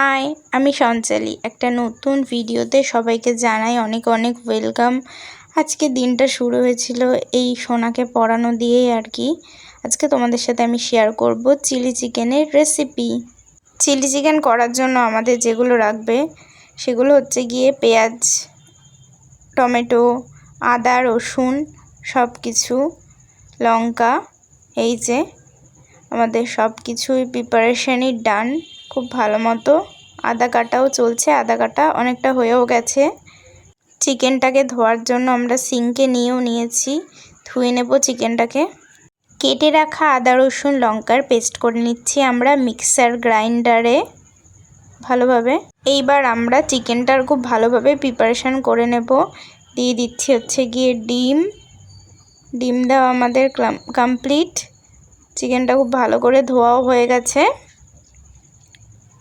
High, আমি সঞ্চালি একটা নতুন ভিডিওতে সবাইকে জানাই অনেক অনেক ওয়েলকাম। আজকে দিনটা শুরু হয়েছিল এই সোনাকে পড়ানো দিয়েই আর কি। আজকে তোমাদের সাথে আমি শেয়ার করব চিলি চিকেনের রেসিপি চিলি চিকেন করার জন্য আমাদের যেগুলো রাখবে সেগুলো হচ্ছে গিয়ে পেঁয়াজ, টমেটো, আদা, রসুন সব কিছু লঙ্কা, এই যে আমাদের সব কিছুই প্রিপারেশানই ডান খুব ভালো মতো। আদা কাটাও চলছে, আদা কাটা অনেকটা হয়েও গেছে। চিকেনটাকে ধোয়ার জন্য আমরা সিঙ্কে নিয়েও নিয়েছি। ধুয়ে নেব চিকেনটাকে। কেটে রাখা আদা, রসুন, লঙ্কার পেস্ট করে নিচ্ছি আমরা মিক্সার গ্রাইন্ডারে ভালোভাবে। এইবার আমরা চিকেনটার খুব ভালোভাবে প্রিপারেশান করে নেব। দিয়ে দিচ্ছি হচ্ছে গিয়ে ডিম। ডিম দেওয়া আমাদের কমপ্লিট। চিকেনটা খুব ভালো করে ধোয়াও হয়ে গেছে।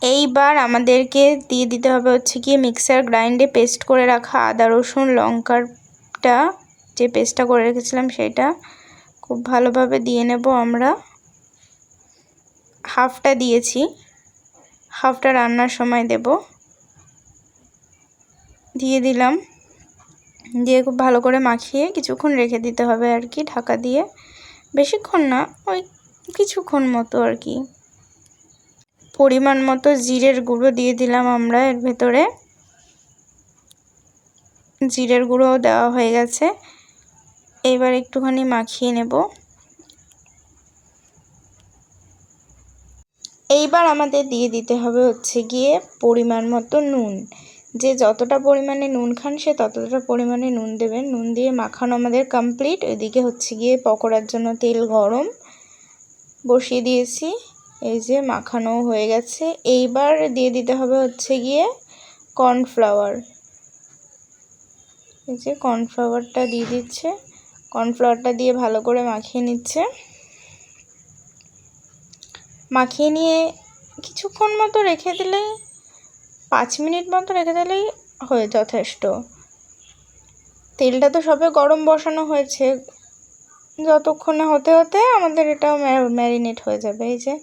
এইবার আমাদেরকে দিয়ে দিতে হবে হচ্ছে গিয়ে মিক্সার গ্রাইন্ডে পেস্ট করে রাখা আদা, রসুন, লঙ্কারটা, যে পেস্টটা করে রেখেছিলাম সেটা খুব ভালোভাবে দিয়ে নেব আমরা। হাফটা দিয়েছি। হাফটা রান্নার সময় দেব। দিয়ে দিলাম। দিয়ে খুব ভালো করে মাখিয়ে কিছুক্ষণ রেখে দিতে হবে আর কি ঢাকা দিয়ে। বেশিক্ষণ না, ওই কিছুক্ষণ মতো আর কি। পরিমাণ মতো জিরের গুঁড়ো দিয়ে দিলাম আমরা এর ভেতরে। জিরের গুঁড়োও দেওয়া হয়ে গেছে। এবার একটুখানি মাখিয়ে নেব। এইবার আমাদের দিয়ে দিতে হবে হচ্ছে গিয়ে পরিমাণ মতো নুন। যে যতটা পরিমাণে নুন খান সে ততটা পরিমাণে নুন দেবেন। নুন দিয়ে মাখানো আমাদের কমপ্লিট ওইদিকে হচ্ছে গিয়ে পকোড়ার জন্য তেল গরম বসিয়ে দিয়েছি। এই যে মাখানো হয়ে গেছে। এইবার দিয়ে দিতে হবে হচ্ছে গিয়ে কর্নফ্লাওয়ার। এই যে কর্নফ্লাওয়ারটা দিয়ে দিচ্ছে। কর্নফ্লাওয়ারটা দিয়ে ভালো করে মাখিয়ে নিচ্ছে। মাখিয়ে নিয়ে কিছুক্ষণ মতো রেখে দিলেই, পাঁচ মিনিট মতো রেখে দিলেই হয়ে যথেষ্ট। তেলটা তো সবে গরম বসানো হয়েছে। যতক্ষণে হতে হতে আমাদের এটাও ম্যারিনেট হয়ে যাবে। এই যে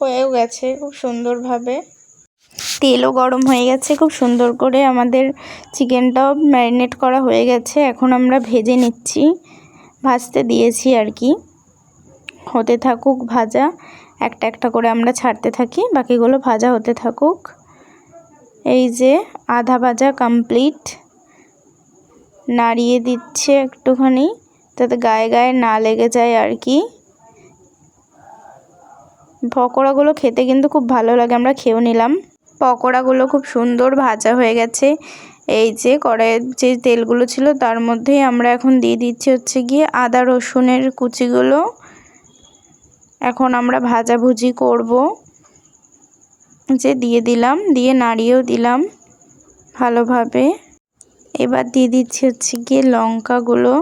হয়েও গেছে খুব সুন্দরভাবে। তেলও গরম হয়ে গেছে, খুব সুন্দর করে আমাদের চিকেনটাও ম্যারিনেট করা হয়ে গেছে। এখন আমরা ভেজে নিচ্ছি, ভাজতে দিয়েছি আর কি। হতে থাকুক ভাজা, একটা একটা করে আমরা ছাড়তে থাকি, বাকিগুলো ভাজা হতে থাকুক। এই যে আধা ভাজা কমপ্লিট নাড়িয়ে দিচ্ছে একটুখানি, যাতে গায়ে গায়ে না লেগে যায় আর কি। পকোড়াগুলো খেতে কিন্তু খুব ভালো লাগে, আমরা খেয়েও নিলাম। পকোড়াগুলো খুব সুন্দর ভাজা হয়ে গেছে। এই যে কড়াইয়ের যে তেলগুলো ছিল তার মধ্যেই আমরা এখন দিয়ে দিচ্ছি হচ্ছে গিয়ে আদা রসুনের কুচিগুলো। এখন আমরা ভাজাভুজি করব। যে দিয়ে দিলাম, দিয়ে নাড়িয়েও দিলাম ভালোভাবে। এবার দিয়ে দিচ্ছি হচ্ছে গিয়ে লঙ্কাগুলো।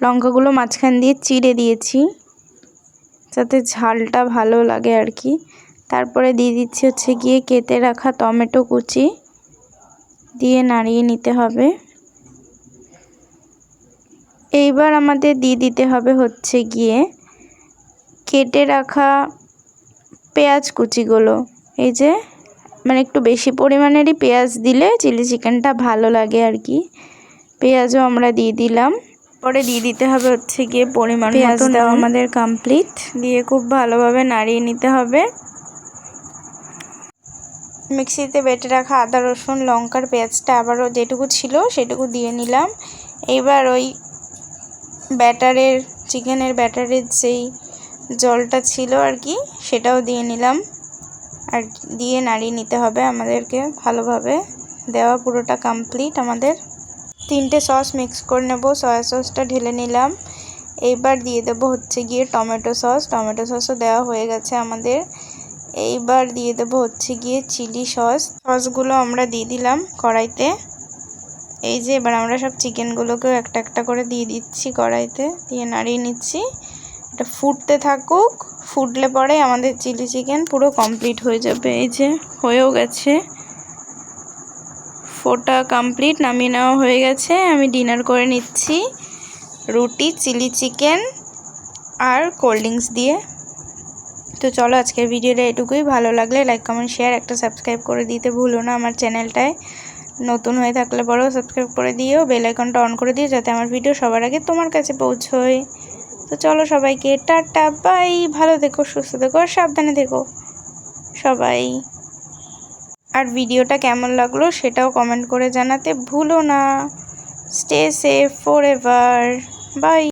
লঙ্কাগুলো মাঝখান দিয়ে চিড়ে দিয়েছি। যাতে ঝালটা ভালো লাগে আর কি। তারপরে দিয়ে দিচ্ছি হচ্ছে গিয়ে কেটে রাখা টমেটো কুচি। দিয়ে নাড়িয়ে নিতে হবে। এইবার আমাদের দিয়ে দিতে হবে হচ্ছে গিয়ে কেটে রাখা পেঁয়াজ কুচিগুলো। এই যে মানে একটু বেশি পরিমাণেরই পেঁয়াজ দিলে চিলি চিকেনটা ভালো লাগে আর কি। পেঁয়াজও আমরা দিয়ে দিলাম। পরে দিয়ে দিতে হবে হচ্ছে গিয়ে পরিমাণ মতো দেওয়া আমাদের কমপ্লিট দিয়ে খুব ভালোভাবে নাড়িয়ে নিতে হবে। মিক্সিতে বেটে রাখা আদা রসুন লঙ্কার পেঁয়াজটা আবারও যেটুকু ছিল সেটুকু দিয়ে নিলাম। এবার ওই ব্যাটারের চিকেনের ব্যাটারের যেই জলটা ছিল আর কি সেটাও দিয়ে নিলাম। আর দিয়ে নাড়িয়ে নিতে হবে আমাদেরকে ভালোভাবে। দেওয়া পুরোটা কমপ্লিট আমাদের। তিনটে সস মিক্স করে নেব। সয়া সসটা ঢেলে নিলাম। এইবার দিয়ে দেবো হচ্ছে গিয়ে টমেটো সস। টমেটো সসও দেওয়া হয়ে গেছে আমাদের। এইবার দিয়ে দেবো হচ্ছে গিয়ে চিলি সস। সসগুলো আমরা দিয়ে দিলাম কড়াইতে। এই যে এবার আমরা সব চিকেনগুলোকেও একটা একটা করে দিয়ে দিচ্ছি কড়াইতে। দিয়ে নাড়িয়ে নিচ্ছি। এটা ফুটতে থাকুক, ফুটলে পরে আমাদের চিলি চিকেন পুরো কমপ্লিট হয়ে যাবে। এই যে, হয়েও গেছে। ফোটা কমপ্লিট, নামিয়ে নেওয়া হয়ে গেছে। আমি ডিনার করে নিচ্ছি রুটি, চিলি চিকেন আর কোল্ড ড্রিঙ্কস দিয়ে। তো চলো আজকের ভিডিওটা এটুকুই। ভালো লাগলে লাইক, কমেন্ট, শেয়ার একটা সাবস্ক্রাইব করে দিতে ভুলো না আমার চ্যানেলটায়। নতুন হয়ে থাকলে পরেও সাবস্ক্রাইব করে দিও, বেল আইকনটা অন করে দিও যাতে আমার ভিডিও সবার আগে তোমার কাছে পৌঁছয়। তো চলো সবাইকে টাটা, বাই। ভালো থেকো, সুস্থ থেকো আর সাবধানে থেকো সবাই। আর ভিডিওটা কেমন লাগল সেটাও কমেন্ট করে জানাতে ভুলো না। Stay safe forever bye